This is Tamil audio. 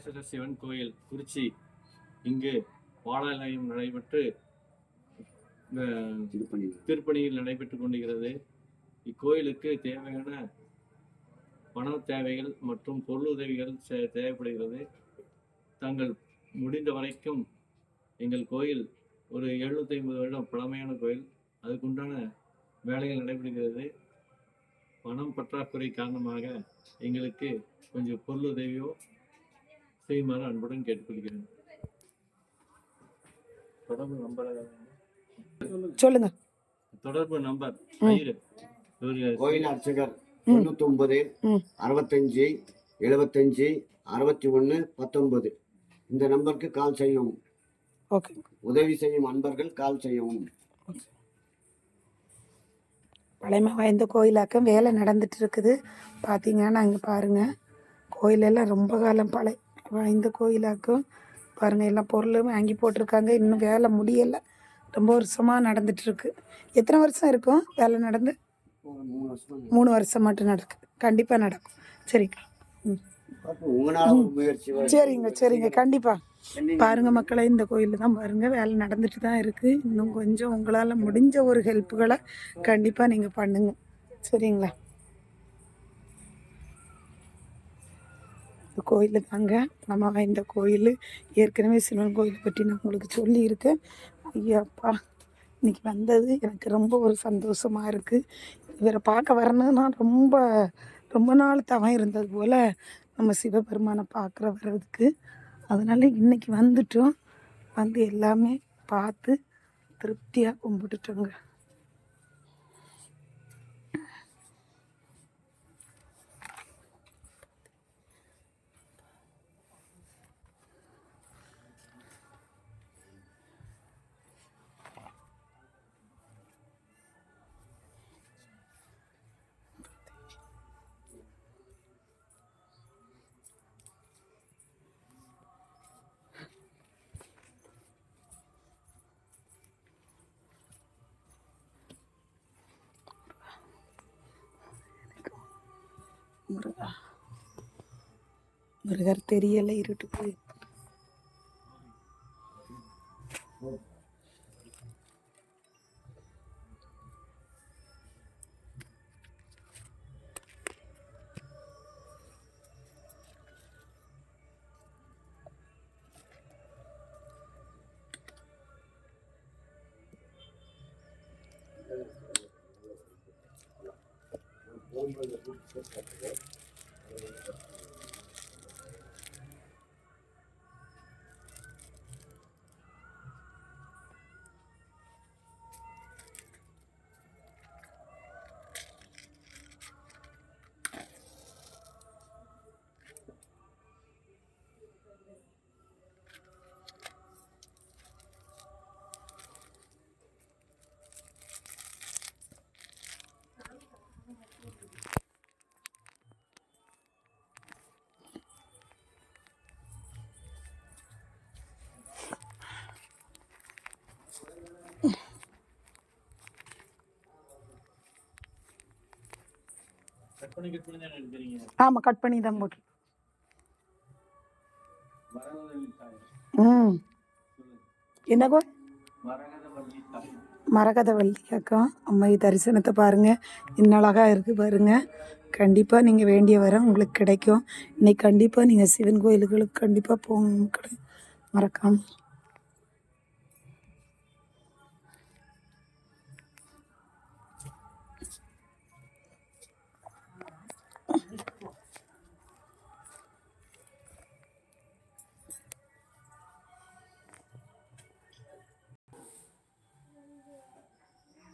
ஈஸ்வர சிவன் கோயில் குறிச்சி இங்கு பாலாலயம் நடைபெற்று திருப்பணியில் நடைபெற்றுக் கொண்டிருக்கிறது. இக்கோயிலுக்கு தேவையான பண தேவைகள் மற்றும் பொருளுதவிகள் தேவைப்படுகிறது. தாங்கள் முடிந்த வரைக்கும் எங்கள் கோயில் ஒரு எழுநூத்தி ஐம்பது வருடம் பழமையான கோயில். அதுக்குண்டான வேலைகள் நடைபெறுகிறது. பணம் பற்றாக்குறை காரணமாக எங்களுக்கு கொஞ்சம் பொருளுதவியோ செய்யுமாறு அன்புடன் கேட்டுக்கொள்கிறேன். தொடர்பு நம்பர் சொல்லுங்க. தொடர்பு நம்பர் கோயில் அர்ச்சகர் தொண்ணூத்தி ஒன்பது. அறுபத்தஞ்சு எழுபத்தஞ்சு அறுபத்தி ஒன்று பத்தொன்பது. இந்த நம்பருக்கு கால் செய்யவும். ஓகே. உதவி செய்யும் அன்பர்கள் கால் செய்யவும். பழைமை வாய்ந்த கோயிலாக்கம் வேலை நடந்துட்டு இருக்குது. பார்த்தீங்கன்னா இங்கே பாருங்கள் கோயிலெல்லாம் ரொம்ப காலம் பழைய வாய்ந்த கோயிலாக்கம் பாருங்கள் எல்லாம் பொருளும் வாங்கி போட்டிருக்காங்க. இன்னும் வேலை முடியலை. ரொம்ப வருஷமாக நடந்துட்டு இருக்கு எத்தனை வருஷம் இருக்கும் வேலை நடந்து? மூணு வருஷம் மட்டும் நடக்குது கண்டிப்பாக நடக்கும். சரிக்கா. சரிங்க சரிங்க. கண்டிப்பாக பாருங்க மக்களே இந்த கோயிலில் தான் பாருங்க வேலை நடந்துட்டு தான் இருக்குது இன்னும் கொஞ்சம் உங்களால் முடிஞ்ச ஒரு ஹெல்ப்புகளை கண்டிப்பாக நீங்கள் பண்ணுங்க. சரிங்களா? இந்த கோயில் தாங்க. நம்ம இந்த கோயில். ஏற்கனவே சிவன் கோயில் பற்றி நான் உங்களுக்கு சொல்லியிருக்கேன். ஐயாப்பா இன்னைக்கு வந்தது எனக்கு ரொம்ப ஒரு சந்தோஷமாக இருக்குது இவரை பார்க்க வரணும்னு நான் ரொம்ப ரொம்ப நாள் தவம் இருந்தது போல் நம்ம சிவபெருமானை பார்க்குற வர்றதுக்கு. அதனால் இன்னைக்கு வந்துட்டோம். வந்து எல்லாமே பார்த்து திருப்தியாக கும்பிட்டுட்டோங்க. முருகா. முருகர் தெரியலை இருட்டு போய் Banyaknya. ஆமாம் கட் பண்ணி தான் போட்டு. ம். சொல்லுங்க. என்ன கோ மரகத வள்ளி தாய் மரகத வள்ளியாக்கம் அம்மை தரிசனத்தை பாருங்கள் இன்னும் அழகாக இருக்குது பாருங்கள் கண்டிப்பாக நீங்கள் வேண்டிய வரம் உங்களுக்கு கிடைக்கும். இன்னைக்கு கண்டிப்பாக நீங்கள் சிவன் கோயிலுகளுக்கு கண்டிப்பாக போங்க மக்களே